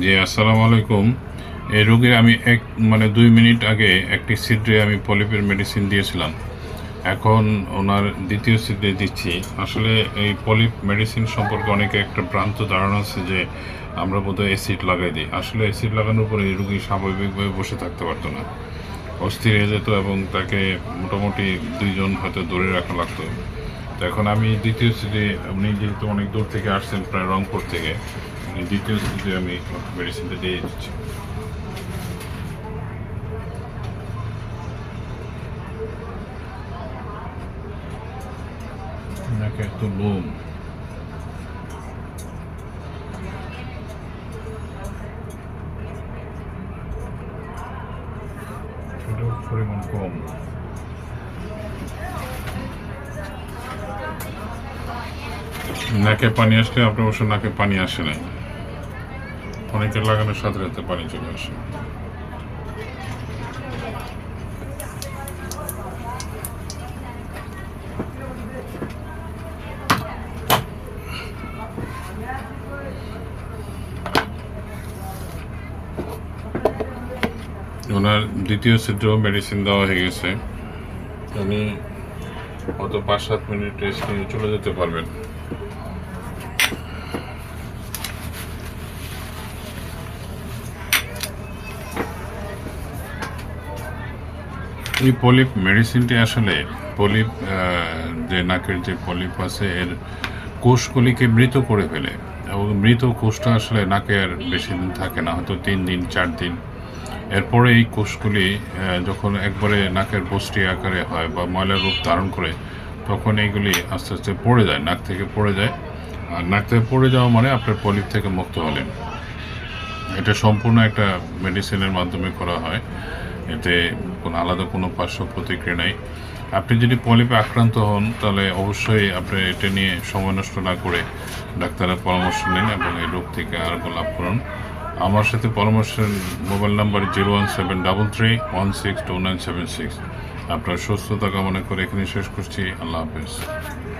জি আসসালামু আলাইকুম এই রোগীর আমি এক মানে দুই মিনিট আগে একটি সিড্রে আমি পলিপের মেডিসিন দিয়েছিলাম। এখন ওনার দ্বিতীয় সিড্রে দিচ্ছি। আসলে এই পলিপ মেডিসিন সম্পর্কে অনেকে একটা ভ্রান্ত ধারণা আছে যে আমরা বোধহয় অ্যাসিড লাগাই দিই। আসলে অ্যাসিড লাগানোর পরে এই রুগী স্বাভাবিকভাবে বসে থাকতে পারতো না। অস্থির হয়ে যেত এবং তাকে মোটামুটি দুইজন হয়তো ধরে রাখা লাগতো। তো এখন আমি দ্বিতীয় সিটে আপনি যেহেতু অনেক দূর থেকে আসছেন, প্রায় রংপুর থেকে দ্বিতীয় সিটে আমি মেডিসিনটা দিয়ে দিচ্ছি নাকে এত লোম পরিমাণ কম নাকে পানি আসলে আপনার অবশ্য নাকে পানি আসে নাই অনেকের লাগানোর সাথে সাথে পানি চলে আসে। ওনার দ্বিতীয় সেটও মেডিসিন দেওয়া হয়ে গেছে। উনি হয়তো পাঁচ সাত মিনিট রেস্ট নিয়ে চলে যেতে পারবেন। এই পলিপ মেডিসিনটি আসলে পলিপ যে নাকের যে পলিপ আছে, এর কোষগুলিকে মৃত করে ফেলে। এবং মৃত কোষটা আসলে নাকে আর বেশি দিন থাকে না, হয়তো তিন দিন, চার দিন। এরপরে এই কোষগুলি যখন একবারে নাকের বস্তি আকারে হয় বা ময়লার রূপ ধারণ করে, তখন এইগুলি আস্তে আস্তে পড়ে যায়, নাক থেকে পড়ে যায়। আর নাক থেকে পড়ে যাওয়া মানে আপনার পলিপ থেকে মুক্ত হলেন। এটা সম্পূর্ণ একটা মেডিসিনের মাধ্যমে করা হয়। এতে কোনো আলাদা কোনো পার্শ্ব প্রতিক্রিয়া নেই। আপনি যদি পলিপে আক্রান্ত হন, তাহলে অবশ্যই আপনি এটা নিয়ে সময় নষ্ট না করে ডাক্তারের পরামর্শ নিন এবং এই রোগ থেকে আরোগ্য লাভ করুন। আমার সাথে পরামর্শের mobile number zero one seven double three one six two nine seven six. আপনার সুস্থতা কামনা করে এখানে শেষ করছি। আল্লাহ হাফেজ।